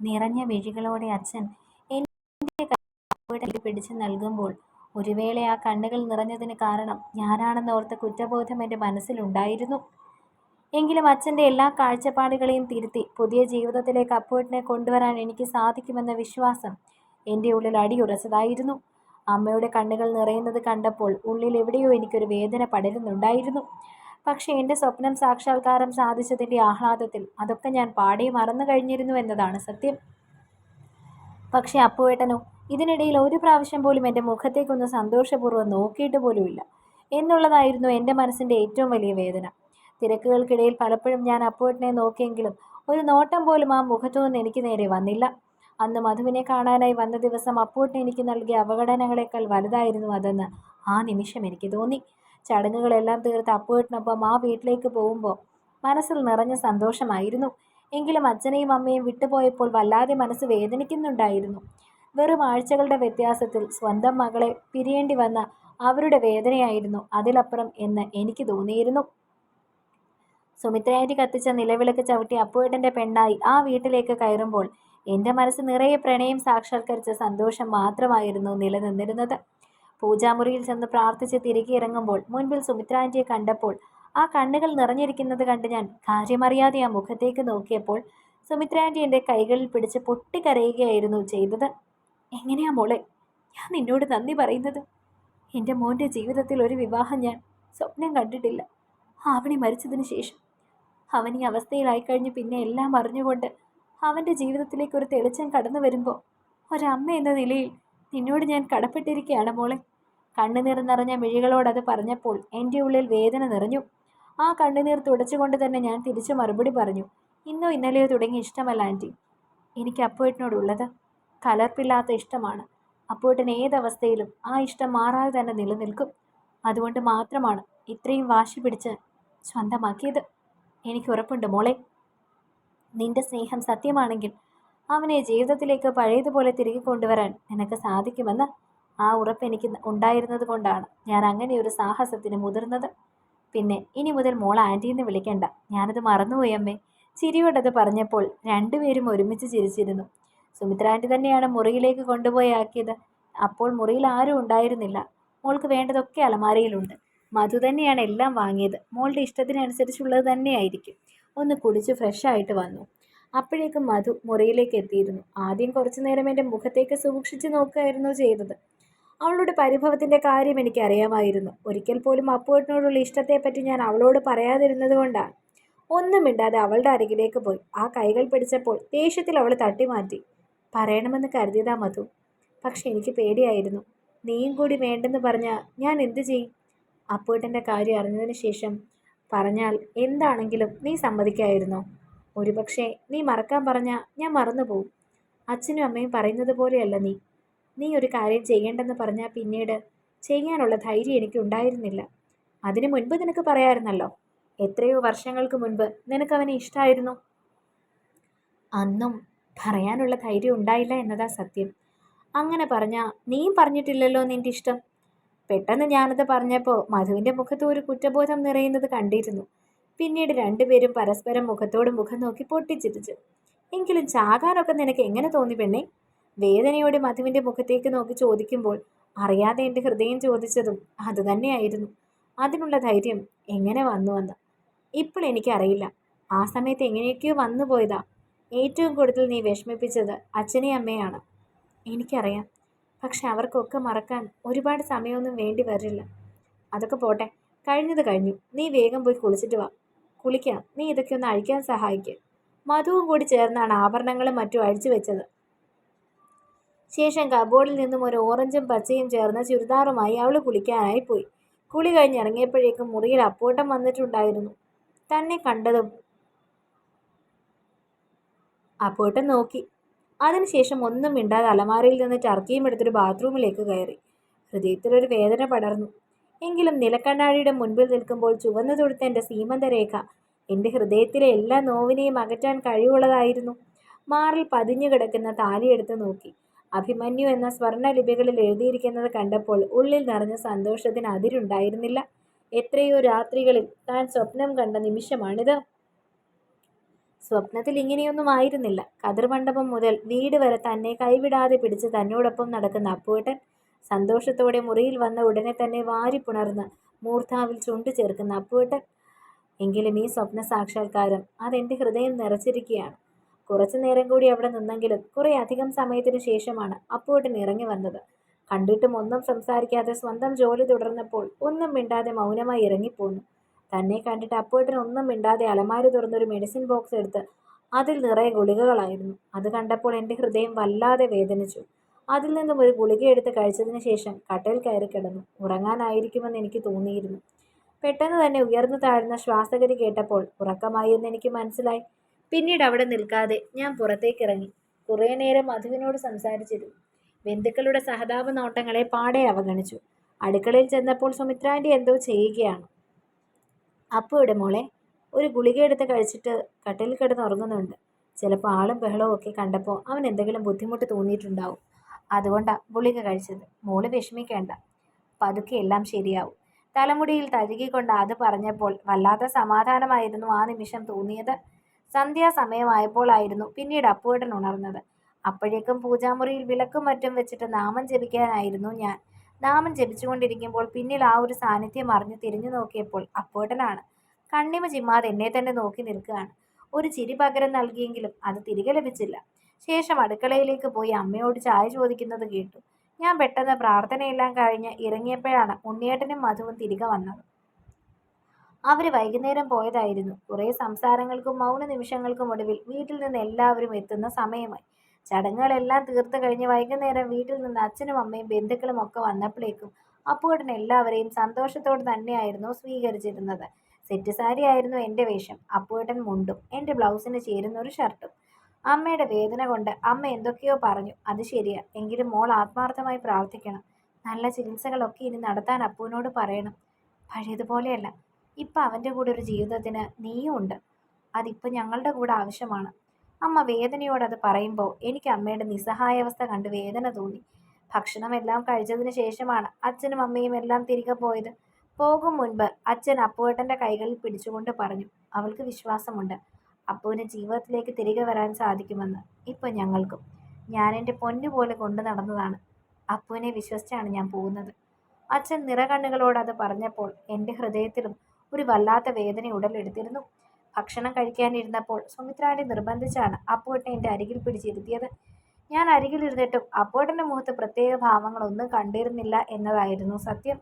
നിറഞ്ഞ വിഴികളോടെ അച്ഛൻ എന്റെ കൈ പിടിച്ചു നൽകുമ്പോൾ ഒരു വേള ആ കണ്ണുകൾ നിറഞ്ഞതിന് കാരണം ഞാനാണെന്നോർത്ത കുറ്റബോധം എന്റെ മനസ്സിലുണ്ടായിരുന്നു. എങ്കിലും അച്ഛന്റെ എല്ലാ കാഴ്ചപ്പാടുകളെയും തിരുത്തി പുതിയ ജീവിതത്തിലേക്ക് അപ്പോട്ടിനെ കൊണ്ടുവരാൻ എനിക്ക് സാധിക്കുമെന്ന വിശ്വാസം എന്റെ ഉള്ളിൽ അടിയുറച്ചതായിരുന്നു. അമ്മയുടെ കണ്ണുകൾ നിറയുന്നത് കണ്ടപ്പോൾ ഉള്ളിൽ എവിടെയോ എനിക്കൊരു വേദന പടരുന്നുണ്ടായിരുന്നു. പക്ഷേ എന്റെ സ്വപ്നം സാക്ഷാത്കാരം സാധിച്ചതിന്റെ ആഹ്ലാദത്തിൽ അതൊക്കെ ഞാൻ പാടി മറന്നു കഴിഞ്ഞിരുന്നു എന്നതാണ് സത്യം. പക്ഷേ അപ്പുവേട്ടനോ ഇതിനിടയിൽ ഒരു പ്രാവശ്യം പോലും എന്റെ മുഖത്തേക്കൊന്ന് സന്തോഷപൂർവം നോക്കിയിട്ട് പോലുമില്ല. എന്നുള്ളതായിരുന്നു എന്റെ മനസ്സിന്റെ ഏറ്റവും വലിയ വേദന. തിരക്കുകൾക്കിടയിൽ പലപ്പോഴും ഞാൻ അപ്പുവേട്ടനെ നോക്കിയെങ്കിലും ഒരു നോട്ടം പോലും ആ മുഖത്തു നിന്ന് എനിക്ക് നേരെ വന്നില്ല. അന്ന് മധുവിനെ കാണാനായി വന്ന ദിവസം അപ്പൂട്ടിന് എനിക്ക് നൽകിയ അവഗണനകളെക്കാൾ വലുതായിരുന്നു അതെന്ന് ആ നിമിഷം എനിക്ക് തോന്നി. ചടങ്ങുകളെല്ലാം തീർത്ത് അപ്പുവേട്ടനൊപ്പം ആ വീട്ടിലേക്ക് പോകുമ്പോൾ മനസ്സിൽ നിറഞ്ഞ സന്തോഷമായിരുന്നു. എങ്കിലും അച്ഛനെയും അമ്മയും വിട്ടുപോയപ്പോൾ വല്ലാതെ മനസ്സ് വേദനിക്കുന്നുണ്ടായിരുന്നു. വെറും ആഴ്ചകളുടെ വ്യത്യാസത്തിൽ സ്വന്തം മകളെ പിരിയേണ്ടി വന്ന അവരുടെ വേദനയായിരുന്നു അതിലപ്പുറം എന്ന് എനിക്ക് തോന്നിയിരുന്നു. സുമിത്രയായിട്ട് കത്തിച്ച നിലവിളക്ക് ചവിട്ടി അപ്പുവേട്ടന്റെ പെണ്ണായി ആ വീട്ടിലേക്ക് കയറുമ്പോൾ എന്റെ മനസ്സ് നിറയെ പ്രണയം സാക്ഷാത്കരിച്ച സന്തോഷം മാത്രമായിരുന്നു നിലനിന്നിരുന്നത്. പൂജാമുറിയിൽ ചെന്ന് പ്രാർത്ഥിച്ച് തിരികെ ഇറങ്ങുമ്പോൾ മുൻപിൽ സുമിത്രാന്റിയെ കണ്ടപ്പോൾ ആ കണ്ണുകൾ നിറഞ്ഞിരിക്കുന്നത് കണ്ട് ഞാൻ കാര്യമറിയാതെ ആ മുഖത്തേക്ക് നോക്കിയപ്പോൾ സുമിത്രാന്റി എന്റെ കൈകളിൽ പിടിച്ച് പൊട്ടിക്കരയുകയായിരുന്നു ചെയ്തത്. എങ്ങനെയാ മോളെ? ഞാൻ നിന്നോട് നന്ദി പറയുന്നത്. എന്റെ മോന്റെ ജീവിതത്തിൽ ഒരു വിവാഹം ഞാൻ സ്വപ്നം കണ്ടിട്ടില്ല. ആവണി മരിച്ചതിന് ശേഷം. അവൻ ഈ അവസ്ഥയിലായിക്കഴിഞ്ഞ് പിന്നെ എല്ലാം അറിഞ്ഞുകൊണ്ട് അവന്റെ ജീവിതത്തിലേക്ക് ഒരു തെളിച്ചം കടന്നു വരുമ്പോൾ ഒരമ്മ എന്ന നിലയിൽ നിന്നോട് ഞാൻ കടപ്പെട്ടിരിക്കുകയാണ് മോളെ. കണ്ണുനീർ നിറഞ്ഞ മിഴികളോട് അത് പറഞ്ഞപ്പോൾ എന്റെ ഉള്ളിൽ വേദന നിറഞ്ഞു. ആ കണ്ണുനീർ തുടച്ചുകൊണ്ട് തന്നെ ഞാൻ തിരിച്ചു മറുപടി പറഞ്ഞു ഇന്നോ ഇന്നലെയോ തുടങ്ങി ഇഷ്ടമല്ല ആന്റി എനിക്ക് അപ്പോയിട്ടിനോടുള്ളത് കലർപ്പില്ലാത്ത ഇഷ്ടമാണ്. അപ്പോയിട്ടൻ ഏതവസ്ഥയിലും ആ ഇഷ്ടം മാറാതെ തന്നെ നിലനിൽക്കും. അതുകൊണ്ട് മാത്രമാണ് ഇത്രയും വാശി പിടിച്ച് സ്വന്തമാക്കിയത്. എനിക്ക് ഉറപ്പുണ്ട് മോളെ. നിന്റെ സ്നേഹം സത്യമാണെങ്കിൽ അവനെ ജീവിതത്തിലേക്ക് പഴയതുപോലെ തിരികെ കൊണ്ടുവരാൻ നിനക്ക് സാധിക്കുമെന്ന് ആ ഉറപ്പ് എനിക്ക് ഉണ്ടായിരുന്നത് കൊണ്ടാണ് ഞാൻ അങ്ങനെ ഒരു സാഹസത്തിന് മുതിർന്നത്. പിന്നെ ഇനി മുതൽ മോൾ ആന്റി എന്ന് വിളിക്കണ്ട. ഞാനത് മറന്നുപോയി അമ്മേ. ചിരിയോടത് പറഞ്ഞപ്പോൾ രണ്ടുപേരും ഒരുമിച്ച് ചിരിച്ചിരുന്നു. സുമിത്ര ആന്റി തന്നെയാണ് മുറിയിലേക്ക് കൊണ്ടുപോയി ആക്കിയത്. അപ്പോൾ മുറിയിൽ ആരും ഉണ്ടായിരുന്നില്ല. മോൾക്ക് വേണ്ടതൊക്കെ അലമാരയിലുണ്ട്. മധു തന്നെയാണ് എല്ലാം വാങ്ങിയത്. മോളുടെ ഇഷ്ടത്തിനനുസരിച്ചുള്ളത് തന്നെയായിരിക്കും. ഒന്ന് കുടിച്ച് ഫ്രഷ് ആയിട്ട് വന്നു. അപ്പോഴേക്കും മധു മുറിയിലേക്ക് എത്തിയിരുന്നു. ആദ്യം കുറച്ചു നേരം എന്റെ മുഖത്തേക്ക് സൂക്ഷിച്ചു നോക്കുകയായിരുന്നു ചെയ്തത്. അവളുടെ പരിഭവത്തിന്റെ കാര്യം എനിക്ക് അറിയാമായിരുന്നു. ഒരിക്കൽ പോലും അപ്പുവേട്ടനോടുള്ള ഇഷ്ടത്തെപ്പറ്റി ഞാൻ അവളോട് പറയാതിരുന്നത് കൊണ്ടാണ്. ഒന്നും അവളുടെ അരികിലേക്ക് പോയി. ആ കൈകൾ പിടിച്ചപ്പോൾ ദേഷ്യത്തിൽ അവൾ തട്ടിമാറ്റി. പറയണമെന്ന് കരുതിയതാ മധു. പക്ഷെ എനിക്ക് പേടിയായിരുന്നു. നീയും കൂടി വേണ്ടെന്ന് പറഞ്ഞാൽ ഞാൻ എന്തു ചെയ്യും? അപ്പുവേട്ടന്റെ കാര്യം അറിഞ്ഞതിന് ശേഷം പറഞ്ഞാൽ എന്താണെങ്കിലും നീ സമ്മതിക്കായിരുന്നോ? ഒരുപക്ഷെ നീ മറക്കാൻ പറഞ്ഞാൽ ഞാൻ മറന്നുപോകും അച്ഛനും അമ്മയും പറയുന്നത് പോലെയല്ല നീ. നീ ഒരു കാര്യം ചെയ്യേണ്ടെന്ന് പറഞ്ഞാൽ പിന്നീട് ചെയ്യാനുള്ള ധൈര്യം എനിക്ക് ഉണ്ടായിരുന്നില്ല. അതിനു മുൻപ് നിനക്ക് പറയാമായിരുന്നല്ലോ എത്രയോ വർഷങ്ങൾക്ക് മുൻപ് നിനക്ക് അവനെ ഇഷ്ടമായിരുന്നു അന്നും പറയാനുള്ള ധൈര്യം ഉണ്ടായില്ല എന്നതാ സത്യം. അങ്ങനെ പറഞ്ഞാൽ നീയും പറഞ്ഞിട്ടില്ലല്ലോ നിന്റെ ഇഷ്ടം. പെട്ടെന്ന് ഞാനത് പറഞ്ഞപ്പോൾ മധുവിന്റെ മുഖത്ത് ഒരു കുറ്റബോധം നിറയുന്നത് കണ്ടിരുന്നു. പിന്നീട് രണ്ടുപേരും പരസ്പരം മുഖത്തോട് മുഖം നോക്കി പൊട്ടിച്ചിരിച്ചു. എങ്കിലും ചാകാനൊക്കെ നിനക്ക് എങ്ങനെ തോന്നി പെണ്ണേ? വേദനയോടെ മധുവിന്റെ മുഖത്തേക്ക് നോക്കി ചോദിക്കുമ്പോൾ അറിയാതെ എന്റെ ഹൃദയം ചോദിച്ചതും അതുതന്നെയായിരുന്നു അതിനുള്ള ധൈര്യം എങ്ങനെ വന്നു വന്ന ഇപ്പോൾ എനിക്കറിയില്ല. ആ സമയത്ത് എങ്ങനെയൊക്കെയോ വന്നു പോയതാ. ഏറ്റവും കൂടുതൽ നീ വിഷമിപ്പിച്ചത് അച്ഛനെയും അമ്മയാണ് എനിക്കറിയാം. പക്ഷെ അവർക്കൊക്കെ മറക്കാൻ ഒരുപാട് സമയമൊന്നും വേണ്ടി വരില്ല. അതൊക്കെ പോട്ടെ. കഴിഞ്ഞത് കഴിഞ്ഞു. നീ വേഗം പോയി കുളിച്ചിട്ട് വാ. കുളിക്കാം നീ ഇതൊക്കെ ഒന്ന് അഴിക്കാൻ സഹായിക്കുക മധുവും കൂടി ചേർന്നാണ് ആഭരണങ്ങളും മറ്റും അഴിച്ചു വെച്ചത്. ശേഷം കബോർഡിൽ നിന്നും ഒരു ഓറഞ്ചും പച്ചയും ചേർന്ന ചുരിദാറുമായി അവൾ കുളിക്കാനായി പോയി. കുളി കഴിഞ്ഞിറങ്ങിയപ്പോഴേക്കും മുറിയിൽ അപ്പോട്ടം വന്നിട്ടുണ്ടായിരുന്നു. തന്നെ കണ്ടതും അപ്പോട്ടം നോക്കി. അതിനുശേഷം ഒന്നും മിണ്ടാതെ അലമാരയിൽ നിന്ന് ടർക്കിയും എടുത്തൊരു ബാത്റൂമിലേക്ക് കയറി. ഹൃദയത്തിലൊരു വേദന പടർന്നു. എങ്കിലും നിലക്കണ്ണാടിയുടെ മുൻപിൽ നിൽക്കുമ്പോൾ ചുവന്നു തൊടുത്ത എന്റെ സീമന്തരേഖ. എന്റെ ഹൃദയത്തിലെ എല്ലാ നോവിനെയും അകറ്റാൻ കഴിവുള്ളതായിരുന്നു. മാറിൽ പതിഞ്ഞു കിടക്കുന്ന താലിയെടുത്ത് നോക്കി. അഭിമന്യു എന്ന സ്വർണലിപികളിൽ എഴുതിയിരിക്കുന്നത് കണ്ടപ്പോൾ ഉള്ളിൽ നിറഞ്ഞ സന്തോഷത്തിന് അതിരുണ്ടായിരുന്നില്ല. എത്രയോ രാത്രികളിൽ താൻ സ്വപ്നം കണ്ട നിമിഷമാണിത്. സ്വപ്നത്തിൽ ഇങ്ങനെയൊന്നും ആയിരുന്നില്ല. കതിർമണ്ഡപം മുതൽ വീട് വരെ തന്നെ കൈവിടാതെ പിടിച്ച് തന്നോടൊപ്പം നടക്കുന്ന അപ്പുവേട്ടൻ സന്തോഷത്തോടെ മുറിയിൽ വന്ന ഉടനെ തന്നെ വാരിപ്പുണർന്ന് മൂർധാവിൽ ചുണ്ടു ചേർക്കുന്ന അപ്പുവേട്ടൻ എങ്കിലും ഈ സ്വപ്ന സാക്ഷാത്കാരം അതെന്റെ ഹൃദയം നിറച്ചിരിക്കുകയാണ്. കുറച്ചു നേരം കൂടി അവിടെ നിന്നെങ്കിലും കുറേ അധികം സമയത്തിന് ശേഷമാണ് അപ്പുവേട്ടൻ ഇറങ്ങി വന്നത്. കണ്ടിട്ടും ഒന്നും സംസാരിക്കാതെ സ്വന്തം ജോലി തുടർന്നപ്പോൾ ഒന്നും മിണ്ടാതെ മൗനമായി ഇറങ്ങിപ്പോന്നു. തന്നെ കണ്ടിട്ട് അപ്പുവേട്ടൻ ഒന്നും മിണ്ടാതെ അലമാരി തുറന്നൊരു മെഡിസിൻ ബോക്സ് എടുത്ത് അതിൽ നിറയെ ഗുളികകളായിരുന്നു. അത് കണ്ടപ്പോൾ എന്റെ ഹൃദയം വല്ലാതെ വേദനിച്ചു. അതിൽ നിന്നും ഒരു ഗുളിക എടുത്ത് കഴിച്ചതിന് ശേഷം കട്ടൽ കയറി കിടന്നു. ഉറങ്ങാനായിരിക്കുമെന്ന് എനിക്ക് തോന്നിയിരുന്നു. പെട്ടെന്ന് തന്നെ ഉയർന്നു താഴ്ന്ന ശ്വാസഗതി കേട്ടപ്പോൾ ഉറക്കമായി എന്ന് എനിക്ക് മനസ്സിലായി. പിന്നീട് അവിടെ നിൽക്കാതെ ഞാൻ പുറത്തേക്ക് ഇറങ്ങി. കുറേ നേരം മധുവിനോട് സംസാരിച്ചിരുന്നു. ബന്ധുക്കളുടെ സഹതാപ നോട്ടങ്ങളെ പാടെ അവഗണിച്ചു. അടുക്കളയിൽ ചെന്നപ്പോൾ സുമിത്രാന്റെ എന്തോ ചെയ്യുകയാണ്. അപ്പോയുടെ മോളെ ഒരു ഗുളിക എടുത്ത് കഴിച്ചിട്ട് കട്ടിൽ കിടന്ന് ഉറങ്ങുന്നുണ്ട് ചിലപ്പോൾ ആളും ബഹളവും ഒക്കെ കണ്ടപ്പോൾ അവൻ എന്തെങ്കിലും ബുദ്ധിമുട്ട് തോന്നിയിട്ടുണ്ടാവും. അതുകൊണ്ടാണ് ഗുളിക കഴിച്ചത്. മോൾ വിഷമിക്കേണ്ട. പതുക്കെ എല്ലാം ശരിയാവും. തലമുടിയിൽ തഴുകിക്കൊണ്ട് അത് പറഞ്ഞപ്പോൾ വല്ലാത്ത സമാധാനമായിരുന്നു ആ നിമിഷം തോന്നിയത്. സന്ധ്യാസമയമായപ്പോഴായിരുന്നു പിന്നീട് അപ്പുവേട്ടൻ ഉണർന്നത്. അപ്പോഴേക്കും പൂജാമുറിയിൽ വിളക്കും മറ്റും വെച്ചിട്ട് നാമം ജപിക്കാനായിരുന്നു ഞാൻ. നാമം ജപിച്ചുകൊണ്ടിരിക്കുമ്പോൾ പിന്നിൽ ആ ഒരു സാന്നിധ്യം അറിഞ്ഞ് തിരിഞ്ഞു നോക്കിയപ്പോൾ അപ്പുവേട്ടനാണ്. കണ്ണിമ ചിമ്മാതെ എന്നെ തന്നെ നോക്കി നിൽക്കുകയാണ്. ഒരു ചിരി പകരം നൽകിയെങ്കിലും അത് തിരികെ ലഭിച്ചില്ല. ശേഷം അടുക്കളയിലേക്ക് പോയി അമ്മയോട് ചായ ചോദിക്കുന്നത് കേട്ടു. ഞാൻ പെട്ടെന്ന് പ്രാർത്ഥനയെല്ലാം കഴിഞ്ഞ് ഇറങ്ങിയപ്പോഴാണ് ഉണ്ണിയേട്ടനും മധുവും തിരികെ വന്നത്. അവർ വൈകുന്നേരം പോയതായിരുന്നു. കുറേ സംസാരങ്ങൾക്കും മൗന നിമിഷങ്ങൾക്കും ഒടുവിൽ വീട്ടിൽ നിന്ന് എല്ലാവരും എത്തുന്ന സമയമായി. ചടങ്ങുകളെല്ലാം തീർത്ത് കഴിഞ്ഞ് വൈകുന്നേരം വീട്ടിൽ നിന്ന് അച്ഛനും അമ്മയും ബന്ധുക്കളും ഒക്കെ വന്നപ്പോഴേക്കും അപ്പുവേട്ടൻ എല്ലാവരെയും സന്തോഷത്തോടെ തന്നെയായിരുന്നു സ്വീകരിച്ചിരുന്നത്. സെറ്റ് സാരി ആയിരുന്നു എന്റെ വേഷം. അപ്പുവേട്ടൻ മുണ്ടും എന്റെ ബ്ലൗസിന് ചേരുന്ന ഒരു ഷർട്ടും. അമ്മയുടെ വേദന കൊണ്ട് അമ്മ എന്തൊക്കെയോ പറഞ്ഞു. അത് ശരിയാ. എങ്കിലും മോൾ ആത്മാർത്ഥമായി പ്രാർത്ഥിക്കണം. നല്ല ചികിത്സകളൊക്കെ ഇനി നടത്താൻ അപ്പുവിനോട് പറയണം. പഴയതുപോലെയല്ല. ഇപ്പം അവന്റെ കൂടെ ഒരു ജീവിതത്തിന് നീയും ഉണ്ട്. അതിപ്പോൾ ഞങ്ങളുടെ കൂടെ ആവശ്യമാണ്. അമ്മ വേദനയോട് അത് പറയുമ്പോൾ എനിക്ക് അമ്മയുടെ നിസ്സഹായാവസ്ഥ കണ്ട് വേദന തോന്നി. ഭക്ഷണമെല്ലാം കഴിച്ചതിന് ശേഷമാണ് അച്ഛനും അമ്മയും എല്ലാം തിരികെ പോയത്. പോകും മുൻപ് അച്ഛൻ അപ്പുവേട്ടന്റെ കൈകളിൽ പിടിച്ചുകൊണ്ട് പറഞ്ഞു. അവൾക്ക് വിശ്വാസമുണ്ട്. അപ്പുവിന് ജീവിതത്തിലേക്ക് തിരികെ വരാൻ സാധിക്കുമെന്ന് ഇപ്പം ഞങ്ങൾക്കും. ഞാൻ എന്റെ പൊന്നു പോലെ കൊണ്ടു നടന്നതാണ്. അപ്പുവിനെ വിശ്വസിച്ചാണ് ഞാൻ പോകുന്നത്. അച്ഛൻ നിറകണ്ണുകളോട് അത് പറഞ്ഞപ്പോൾ എന്റെ ഹൃദയത്തിലും ഒരു വല്ലാത്ത വേദന ഉടലെടുത്തിരുന്നു. ഭക്ഷണം കഴിക്കാനിരുന്നപ്പോൾ സുമിത്രാനെ നിർബന്ധിച്ചാണ് അപ്പുവട്ടെ എന്റെ അരികിൽ പിടിച്ചിരുത്തിയത്. ഞാൻ അരികിലിരുന്നിട്ടും അപ്പുവേട്ടന്റെ മുഖത്ത് പ്രത്യേക ഭാവങ്ങളൊന്നും കണ്ടിരുന്നില്ല എന്നതായിരുന്നു സത്യം.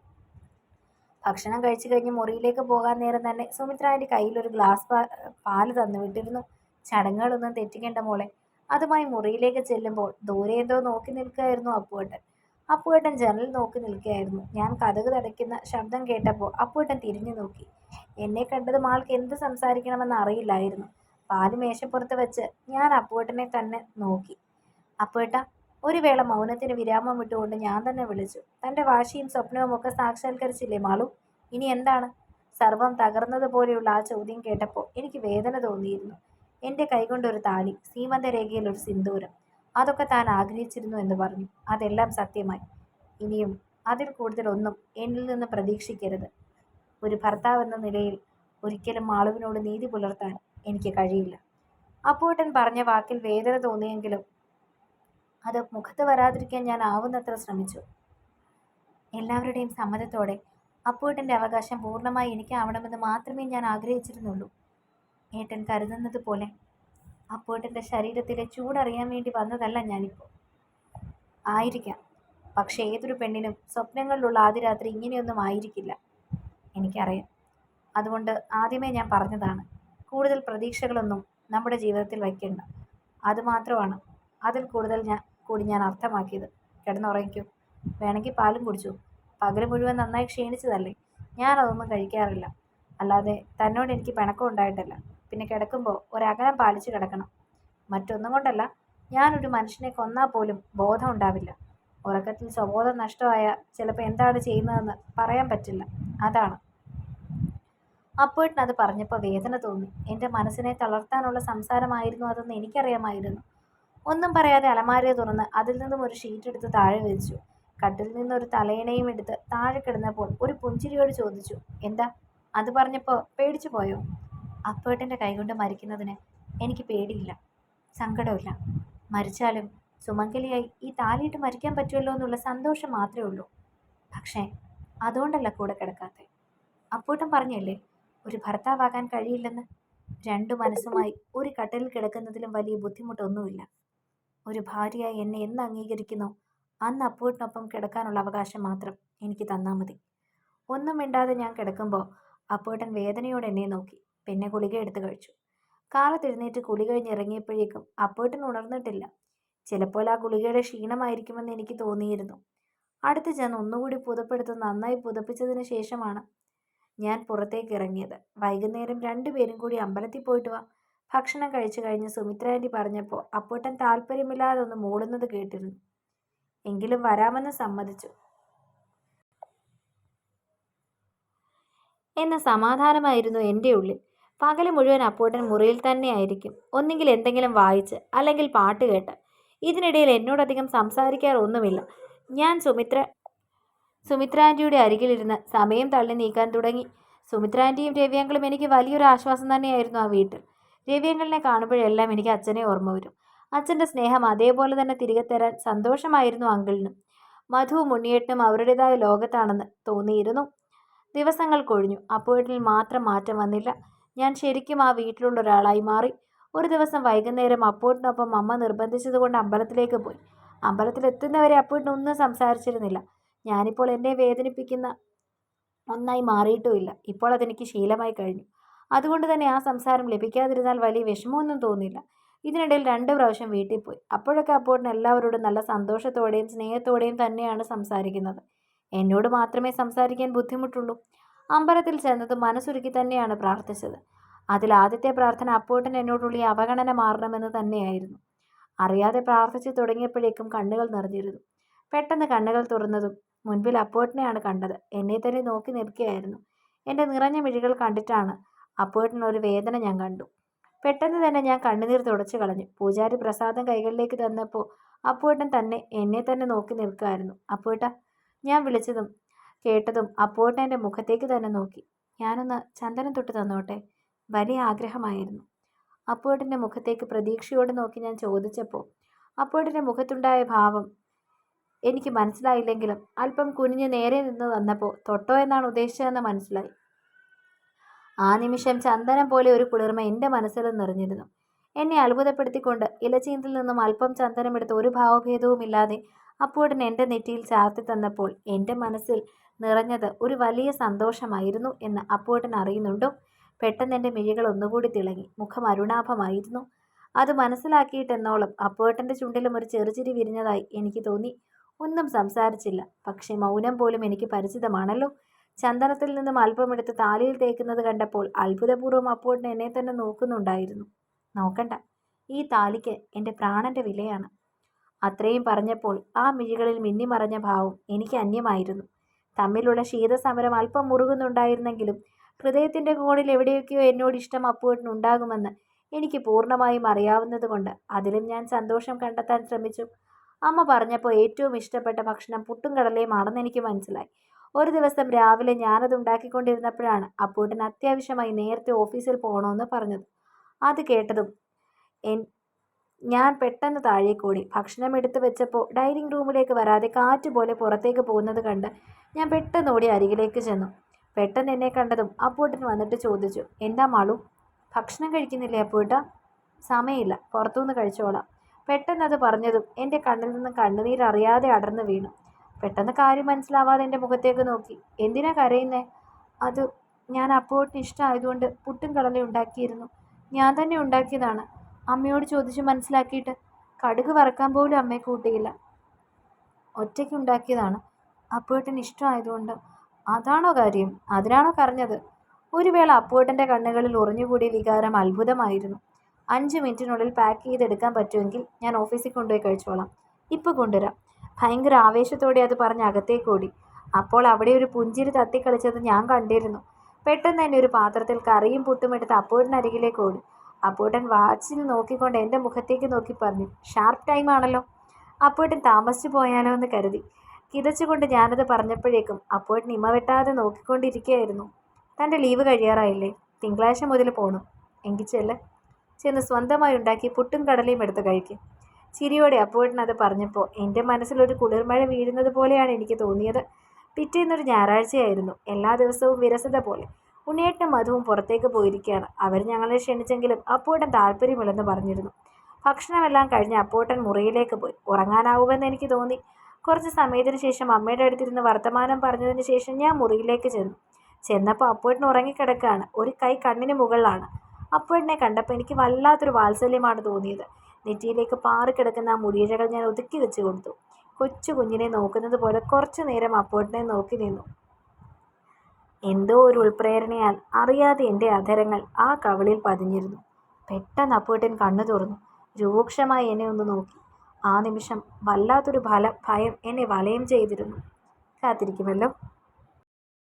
ഭക്ഷണം കഴിച്ചു കഴിഞ്ഞ് മുറിയിലേക്ക് പോകാൻ നേരം തന്നെ സുമിത്രാന്റെ കയ്യിൽ ഒരു ഗ്ലാസ് പാ പാൽ തന്നു വിട്ടിരുന്നു. ചടങ്ങുകളൊന്നും തെറ്റിക്കേണ്ട മോളെ. അതുമായി മുറിയിലേക്ക് ചെല്ലുമ്പോൾ ദൂരെ എന്തോ നോക്കി നിൽക്കുകയായിരുന്നു അപ്പുവേട്ടൻ. അപ്പുവേട്ടൻ ജനൽ നോക്കി നിൽക്കുകയായിരുന്നു. ഞാൻ കഥക് തടയ്ക്കുന്ന ശബ്ദം കേട്ടപ്പോൾ അപ്പുവേട്ടൻ തിരിഞ്ഞു നോക്കി. എന്നെ കണ്ടതും ആൾക്ക് എന്ത് സംസാരിക്കണമെന്ന് അറിയില്ലായിരുന്നു. പാൽ മേശപ്പുറത്ത് വെച്ച് ഞാൻ അപ്പുവേട്ടനെ തന്നെ നോക്കി. അപ്പുവേട്ട ഒരു വേള മൗനത്തിന് വിരാമം വിട്ടുകൊണ്ട് ഞാൻ തന്നെ വിളിച്ചു. തന്റെ വാശിയും സ്വപ്നവും ഒക്കെ സാക്ഷാത്കരിച്ചില്ലേ മാളു? ഇനി എന്താണ്? സർവം തകർന്നതുപോലെയുള്ള ആ ചോദ്യം കേട്ടപ്പോൾ എനിക്ക് വേദന തോന്നിയിരുന്നു. എന്റെ കൈകൊണ്ടൊരു താലി സീമന്തരേഖയിൽ ഒരു സിന്ദൂരം. അതൊക്കെ താൻ ആഗ്രഹിച്ചിരുന്നു എന്ന് പറഞ്ഞു. അതെല്ലാം സത്യമായി. ഇനിയും അതിൽ കൂടുതലൊന്നും എന്നിൽ നിന്ന് പ്രതീക്ഷിക്കരുത്. ഒരു ഭർത്താവ് എന്ന നിലയിൽ ഒരിക്കലും മാളുവിനോട് നീതി പുലർത്താൻ എനിക്ക് കഴിയില്ല. അപ്പൂട്ടൻ പറഞ്ഞ വാക്കിൽ വേദന തോന്നിയെങ്കിലും അത് മുഖത്ത് വരാതിരിക്കാൻ ഞാൻ ആവുന്നത്ര ശ്രമിച്ചു. എല്ലാവരുടെയും സമ്മതത്തോടെ അപ്പൂട്ടന്റെ അവകാശം പൂർണമായി എനിക്കാവണമെന്ന് മാത്രമേ ഞാൻ ആഗ്രഹിച്ചിരുന്നുള്ളൂ. ഏട്ടൻ കരുതുന്നത് പോലെ അപ്പൂട്ടന്റെ ശരീരത്തിലെ ചൂടറിയാൻ വേണ്ടി വന്നതല്ല ഞാനിപ്പോൾ. ആയിരിക്കാം. പക്ഷേ ഏതൊരു പെണ്ണിനും സ്വപ്നങ്ങളിലുള്ള ആദ്യ രാത്രി ഇങ്ങനെയൊന്നും ആയിരിക്കില്ല എനിക്കറിയാം. അതുകൊണ്ട് ആദ്യമേ ഞാൻ പറഞ്ഞതാണ് കൂടുതൽ പ്രതീക്ഷകളൊന്നും നമ്മുടെ ജീവിതത്തിൽ വയ്ക്കേണ്ട. അതുമാത്രമാണ് അതിൽ കൂടുതൽ ഞാൻ കൂടി ഞാൻ അർത്ഥമാക്കിയത്. കിടന്നുറങ്ങിക്കൂ. വേണമെങ്കിൽ പാലും കുടിച്ചു. പകൽ മുഴുവൻ നന്നായി ക്ഷീണിച്ചതല്ലേ? ഞാനതൊന്നും കഴിക്കാറില്ല. അല്ലാതെ തന്നോട് എനിക്ക് പിണക്കം ഉണ്ടായിട്ടല്ല. പിന്നെ കിടക്കുമ്പോൾ ഒരകലം പാലിച്ച് കിടക്കണം. മറ്റൊന്നും കൊണ്ടല്ല. ഞാനൊരു മനുഷ്യനെ കൊന്നാൽ പോലും ബോധം ഉണ്ടാവില്ല. ഉറക്കത്തിൽ സ്വബോധം നഷ്ടമായ ചിലപ്പോൾ എന്താണ് ചെയ്യുന്നതെന്ന് പറയാൻ പറ്റില്ല. അതാണ്. അപ്പോഴത്തിനത് പറഞ്ഞപ്പോൾ വേദന തോന്നി. എന്റെ മനസ്സിനെ തളർത്താനുള്ള സംസാരമായിരുന്നു അതെന്ന് എനിക്കറിയാമായിരുന്നു. ഒന്നും പറയാതെ അലമാരയെ തുറന്ന് അതിൽ നിന്നും ഒരു ഷീറ്റ് എടുത്ത് താഴെ വെച്ചു കട്ടിൽ നിന്നൊരു തലയിണയും എടുത്ത് താഴെ കിടന്നപ്പോൾ ഒരു പുഞ്ചിരിയോട് ചോദിച്ചു എന്താ? അത് പറഞ്ഞപ്പോൾ പേടിച്ചു പോയോ? അപ്പേട്ടന്റെ കൈകൊണ്ട് മരിക്കുന്നതിന് എനിക്ക് പേടിയില്ല സങ്കടമില്ല മരിച്ചാലും സുമംഗലിയായി ഈ താലിയിട്ട് മരിക്കാൻ പറ്റുമല്ലോ എന്നുള്ള സന്തോഷം മാത്രമേ ഉള്ളൂ. പക്ഷേ അതുകൊണ്ടല്ല കൂടെ കിടക്കാത്ത അപ്പൂട്ടൻ പറഞ്ഞല്ലേ ഒരു ഭർത്താവാകാൻ കഴിയില്ലെന്ന്. രണ്ടു മനസ്സുമായി ഒരു കട്ടലിൽ കിടക്കുന്നതിലും വലിയ ബുദ്ധിമുട്ടൊന്നുമില്ല. ഒരു ഭാര്യയായി എന്നെ എന്ന് അംഗീകരിക്കുന്നു. അന്ന് അപ്പൂട്ടിനൊപ്പം കിടക്കാനുള്ള അവകാശം മാത്രം എനിക്ക് തന്നാൽ മതി. ഒന്നും മിണ്ടാതെ ഞാൻ കിടക്കുമ്പോൾ അപ്പൂട്ടൻ വേദനയോടെ എന്നെ നോക്കി. പിന്നെ ഗുളിക എടുത്തു കഴിച്ചു. കാലത്തെഴുന്നേറ്റ് കുളി കഴിഞ്ഞ് ഇറങ്ങിയപ്പോഴേക്കും അപ്പൂട്ടൻ ഉണർന്നിട്ടില്ല. ചിലപ്പോൾ ആ ഗുളികയുടെ ക്ഷീണമായിരിക്കുമെന്ന് എനിക്ക് തോന്നിയിരുന്നു. അടുത്ത് ചെന്ന് ഒന്നുകൂടി പുതപ്പെടുത്ത് നന്നായി പുതപ്പിച്ചതിന് ശേഷമാണ് ഞാൻ പുറത്തേക്ക് ഇറങ്ങിയത്. വൈകുന്നേരം രണ്ടുപേരും കൂടി അമ്പലത്തിൽ പോയിട്ട് വാ. ഭക്ഷണം കഴിച്ചു കഴിഞ്ഞ് സുമിത്ര ആന്റി പറഞ്ഞപ്പോൾ അപ്പൂട്ടൻ താല്പര്യമില്ലാതെ ഒന്ന് മൂടുന്നത് കേട്ടിരുന്നു. എങ്കിലും വരാമെന്ന് സമ്മതിച്ചു. എന്ന സമാധാനമായിരുന്നു എന്റെ ഉള്ളിൽ. പകൽ മുഴുവൻ അപ്പൂട്ടൻ മുറിയിൽ തന്നെ ആയിരിക്കും. ഒന്നെങ്കിൽ എന്തെങ്കിലും വായിച്ച് അല്ലെങ്കിൽ പാട്ട് കേട്ട്. ഇതിനിടയിൽ എന്നോടധികം സംസാരിക്കാറൊന്നുമില്ല ഞാൻ സുമിത്ര സുമിത്ര ആന്റിയുടെ അരികിലിരുന്ന് സമയം തള്ളി നീക്കാൻ തുടങ്ങി. സുമിത്ര ആന്റിയും രവിയങ്കളും എനിക്ക് വലിയൊരു ആശ്വാസം തന്നെയായിരുന്നു ആ വീട്ടിൽ. രവിയങ്കളിനെ കാണുമ്പോഴെല്ലാം എനിക്ക് അച്ഛനെ ഓർമ്മ വരും. അച്ഛന്റെ സ്നേഹം അതേപോലെ തന്നെ തിരികെ തരാൻ സന്തോഷമായിരുന്നു അങ്കിളിനും. മധുവും ഉണ്ണിയേട്ടനും അവരുടേതായ ലോകത്താണെന്ന് തോന്നിയിരുന്നു. ദിവസങ്ങൾ കൊഴിഞ്ഞു. അപ്പോഴിൽ മാത്രം മാറ്റം വന്നില്ല. ഞാൻ ശരിക്കും ആ വീട്ടിലുള്ള ഒരാളായി മാറി. ഒരു ദിവസം വൈകുന്നേരം അപ്പോട്ടിനൊപ്പം അമ്മ നിർബന്ധിച്ചതുകൊണ്ട് അമ്പലത്തിലേക്ക് പോയി. അമ്പലത്തിലെത്തുന്നവരെ അപ്പോട്ടിനൊന്നും സംസാരിച്ചിരുന്നില്ല. ഞാനിപ്പോൾ എന്നെ വേദനിപ്പിക്കുന്ന ഒന്നായി മാറിയിട്ടുമില്ല. ഇപ്പോൾ അതെനിക്ക് ശീലമായി കഴിഞ്ഞു. അതുകൊണ്ട് തന്നെ ആ സംസാരം ലഭിക്കാതിരുന്നാൽ വലിയ വിഷമമൊന്നും തോന്നില്ല ഇതിനിടയിൽ രണ്ട് പ്രാവശ്യം വീട്ടിൽ പോയി. അപ്പോഴൊക്കെ അപ്പോട്ടിന് എല്ലാവരോടും നല്ല സന്തോഷത്തോടെയും സ്നേഹത്തോടെയും തന്നെയാണ് സംസാരിക്കുന്നത്. എന്നോട് മാത്രമേ സംസാരിക്കാൻ ബുദ്ധിമുട്ടുള്ളൂ. അമ്പലത്തിൽ ചെന്നത് മനസ്സുരുക്കി തന്നെയാണ് പ്രാർത്ഥിച്ചത്. അതിൽ ആദ്യത്തെ പ്രാർത്ഥന അപ്പോട്ടൻ എന്നോടുള്ള ഈ അവഗണന മാറണമെന്ന് തന്നെയായിരുന്നു. അറിയാതെ പ്രാർത്ഥിച്ചു തുടങ്ങിയപ്പോഴേക്കും കണ്ണുകൾ നിറഞ്ഞിരുന്നു. പെട്ടെന്ന് കണ്ണുകൾ തുറന്നതും മുൻപിൽ അപ്പോട്ടിനെയാണ് കണ്ടത്. എന്നെ തന്നെ നോക്കി നിൽക്കുകയായിരുന്നു. എന്റെ നിറഞ്ഞ മിഴികൾ കണ്ടിട്ടാണ് അപ്പോട്ടിന് ഒരു വേദന ഞാൻ കണ്ടു. പെട്ടെന്ന് തന്നെ ഞാൻ കണ്ണുനീർ തുടച്ചു കളഞ്ഞു. പൂജാരി പ്രസാദം കൈകളിലേക്ക് തന്നപ്പോൾ അപ്പോട്ടൻ തന്നെ എന്നെ തന്നെ നോക്കി നിൽക്കുമായിരുന്നു അപ്പോട്ട ഞാൻ വിളിച്ചതും കേട്ടതും അപ്പോട്ടൻ എന്റെ മുഖത്തേക്ക് തന്നെ നോക്കി. ഞാനൊന്ന് ചന്ദനം തൊട്ട് തന്നോട്ടെ? വലിയ ആഗ്രഹമായിരുന്നു. അപ്പോട്ടിന്റെ മുഖത്തേക്ക് പ്രതീക്ഷയോടെ നോക്കി ഞാൻ ചോദിച്ചപ്പോൾ അപ്പോട്ടിന്റെ മുഖത്തുണ്ടായ ഭാവം എനിക്ക് മനസ്സിലായില്ലെങ്കിലും അല്പം കുനിഞ്ഞ് നേരെ നിന്ന് വന്നപ്പോൾ തൊട്ടോ എന്നാണ് ഉദ്ദേശിച്ചതെന്ന് മനസ്സിലായി. ആ നിമിഷം ചന്ദനം പോലെ ഒരു കുളിർമ എന്റെ മനസ്സിൽ നിറഞ്ഞിരുന്നു. എന്നെ അത്ഭുതപ്പെടുത്തിക്കൊണ്ട് ഇലച്ചീന്തിൽ നിന്നും അല്പം ചന്ദനമെടുത്ത് ഒരു ഭാവഭേദവുമില്ലാതെ അപ്പോഴൻ എന്റെ നെറ്റിയിൽ ചാർത്തി തന്നപ്പോൾ എന്റെ മനസ്സിൽ നിറഞ്ഞത് ഒരു വലിയ സന്തോഷമായിരുന്നു എന്ന് അപ്പോട്ടൻ അറിയുന്നുണ്ടോ? പെട്ടെന്ന് എന്റെ മിഴികൾ ഒന്നുകൂടി തിളങ്ങി. മുഖം അരുണാഭമായിരുന്നു. അത് മനസ്സിലാക്കിയിട്ടെന്നോളം അപ്പോട്ടന്റെ ചുണ്ടിലും ഒരു ചെറുചിരി വിരിഞ്ഞതായി എനിക്ക് തോന്നി. ഒന്നും സംസാരിച്ചില്ല. പക്ഷേ മൗനം പോലും എനിക്ക് പരിചിതമാണല്ലോ. ചന്ദനത്തിൽ നിന്നും അല്പമെടുത്ത് താലിയിൽ തേക്കുന്നത് കണ്ടപ്പോൾ അത്ഭുതപൂർവം അപ്പോട്ടിന് എന്നെ തന്നെ നോക്കുന്നുണ്ടായിരുന്നു. നോക്കണ്ട ഈ താലിക്ക് എന്റെ പ്രാണന്റെ വിലയാണ്. അത്രയും പറഞ്ഞപ്പോൾ ആ മിഴികളിൽ മിന്നിമറഞ്ഞ ഭാവം എനിക്ക് അന്യമായിരുന്നു. തമ്മിലുള്ള ശീതസമരം അല്പം മുറുകുന്നുണ്ടായിരുന്നെങ്കിലും ഹൃദയത്തിന്റെ കോണിൽ എവിടെയൊക്കെയോ എന്നോട് ഇഷ്ടം അപ്പോട്ടിനുണ്ടാകുമെന്ന് എനിക്ക് പൂർണമായും അറിയാവുന്നതുകൊണ്ട് അതിലും ഞാൻ സന്തോഷം കണ്ടെത്താൻ ശ്രമിച്ചു. അമ്മ പറഞ്ഞപ്പോൾ ഏറ്റവും ഇഷ്ടപ്പെട്ട ഭക്ഷണം പുട്ടും കടലയുമാണെന്ന് എനിക്ക് മനസ്സിലായി. ഒരു ദിവസം രാവിലെ ഞാനത് ഉണ്ടാക്കിക്കൊണ്ടിരുന്നപ്പോഴാണ് അപ്പൂട്ടൻ അത്യാവശ്യമായി നേരത്തെ ഓഫീസിൽ പോകണമെന്ന് പറഞ്ഞത്. അത് കേട്ടതും എൻ ഞാൻ പെട്ടെന്ന് താഴേക്കോടി. ഭക്ഷണം എടുത്തു വെച്ചപ്പോൾ ഡൈനിങ് റൂമിലേക്ക് വരാതെ കാറ്റ് പോലെ പുറത്തേക്ക് പോകുന്നത് കണ്ട് ഞാൻ പെട്ടെന്ന് ഓടി അരികിലേക്ക് ചെന്നു. പെട്ടെന്ന് എന്നെ കണ്ടതും അപ്പൂട്ടൻ വന്നിട്ട് ചോദിച്ചു എന്താ മാളു? ഭക്ഷണം കഴിക്കുന്നില്ലേ അപ്പൂട്ട? സമയമില്ല പുറത്തുനിന്ന് കഴിച്ചോളാം. പെട്ടെന്ന് അത് പറഞ്ഞതും എന്റെ കണ്ണിൽ നിന്ന് കണ്ണുനീരറിയാതെ അടർന്നു വീണു. പെട്ടെന്ന് കാര്യം മനസ്സിലാവാതെ എന്റെ മുഖത്തേക്ക് നോക്കി. എന്തിനാ കരയുന്നേ? അത് ഞാൻ അപ്പോട്ടിന് ഇഷ്ടമായതുകൊണ്ട് പുട്ടും കടലയും ഉണ്ടാക്കിയിരുന്നു. ഞാൻ തന്നെ ഉണ്ടാക്കിയതാണ്. അമ്മയോട് ചോദിച്ച് മനസ്സിലാക്കിയിട്ട് കടുക് വറക്കാൻ പോലും അമ്മയെ കൂട്ടിയില്ല. ഒറ്റയ്ക്ക് ഉണ്ടാക്കിയതാണ്. അപ്പുവേട്ടന് ഇഷ്ടമായതുകൊണ്ട് അതാണോ കാര്യം? അതിനാണോ കരഞ്ഞത്? ഒരു വേള അപ്പുവേട്ടന്റെ കണ്ണുകളിൽ ഉറഞ്ഞുകൂടിയ വികാരം അത്ഭുതമായിരുന്നു. അഞ്ച് മിനിറ്റിനുള്ളിൽ പാക്ക് ചെയ്തെടുക്കാൻ പറ്റുമെങ്കിൽ ഞാൻ ഓഫീസിൽ കൊണ്ടുപോയി കഴിച്ചോളാം. ഇപ്പോൾ കൊണ്ടുവരാം. ഭയങ്കര ആവേശത്തോടെ അത് പറഞ്ഞ് അകത്തേക്ക് ഓടി. അപ്പോൾ അവിടെ ഒരു പുഞ്ചിരി തത്തിക്കളിച്ചത് ഞാൻ കണ്ടിരുന്നു. പെട്ടെന്ന് തന്നെ ഒരു പാത്രത്തിൽ കറിയും പുട്ടും എടുത്ത് അപ്പൂട്ടനരികിലേക്ക് ഓടി. അപ്പൂട്ടൻ വാച്ചിൽ നോക്കിക്കൊണ്ട് എന്റെ മുഖത്തേക്ക് നോക്കി പറഞ്ഞു ഷാർപ്പ് ടൈം ആണല്ലോ. അപ്പൂട്ടൻ താമസിച്ചു പോയാലോ എന്ന് കരുതി. കിതച്ചുകൊണ്ട് ഞാനത് പറഞ്ഞപ്പോഴേക്കും അപ്പൂട്ടൻ ഇമ വെട്ടാതെ നോക്കിക്കൊണ്ടിരിക്കുകയായിരുന്നു. തന്റെ ലീവ് കഴിയാറായില്ലേ? തിങ്കളാഴ്ച മുതൽ പോകണം എങ്കിൽ ചെല്ല്. ചെന്ന് സ്വന്തമായി ഉണ്ടാക്കി പുട്ടും കടലയും എടുത്ത് കഴിക്കും. ചിരിയോടെ അപ്പുവേട്ടൻ അത് പറഞ്ഞപ്പോൾ എന്റെ മനസ്സിലൊരു കുളിർമഴ വീഴുന്നത് പോലെയാണ് എനിക്ക് തോന്നിയത്. പിറ്റേന്നൊരു ഞായറാഴ്ചയായിരുന്നു. എല്ലാ ദിവസവും വിരസത പോലെ. ഉണ്ണിയേട്ടനും മധുവും പുറത്തേക്ക് പോയിരിക്കുകയാണ്. അവർ ഞങ്ങളെ ക്ഷണിച്ചെങ്കിലും അപ്പൂട്ടൻ താല്പര്യമില്ലെന്ന് പറഞ്ഞിരുന്നു. ഭക്ഷണമെല്ലാം കഴിഞ്ഞ് അപ്പൂട്ടൻ മുറിയിലേക്ക് പോയി. ഉറങ്ങാനാവുമെന്ന് എനിക്ക് തോന്നി. കുറച്ച് സമയത്തിന് ശേഷം അമ്മയുടെ അടുത്തിരുന്ന് വർത്തമാനം പറഞ്ഞതിന് ശേഷം ഞാൻ മുറിയിലേക്ക് ചെന്നു. ചെന്നപ്പോൾ അപ്പൂട്ടൻ ഉറങ്ങിക്കിടക്കുകയാണ്. ഒരു കൈ കണ്ണിന് മുകളിലാണ്. അപ്പൂട്ടനെ കണ്ടപ്പോൾ എനിക്ക് വല്ലാത്തൊരു വാത്സല്യമാണ് തോന്നിയത്. നെറ്റിയിലേക്ക് പാറിക്കിടക്കുന്ന ആ മുടിയിഴകൾ ഞാൻ ഒതുക്കി വെച്ചു കൊടുത്തു. കൊച്ചു കുഞ്ഞിനെ നോക്കുന്നത് പോലെ കുറച്ചു നേരം അപ്പോട്ടിനെ നോക്കി നിന്നു. എന്തോ ഒരു ഉൾപ്രേരണയാൽ അറിയാതെ എന്റെ അധരങ്ങൾ ആ കവളിൽ പതിഞ്ഞിരുന്നു. പെട്ടെന്ന് അപ്പൂട്ടൻ കണ്ണു തുറന്നു. രൂക്ഷമായി എന്നെ ഒന്ന് നോക്കി. ആ നിമിഷം വല്ലാത്തൊരു ഫല ഭയം എന്നെ വലയം ചെയ്തിരുന്നു. കാത്തിരിക്കുമല്ലോ.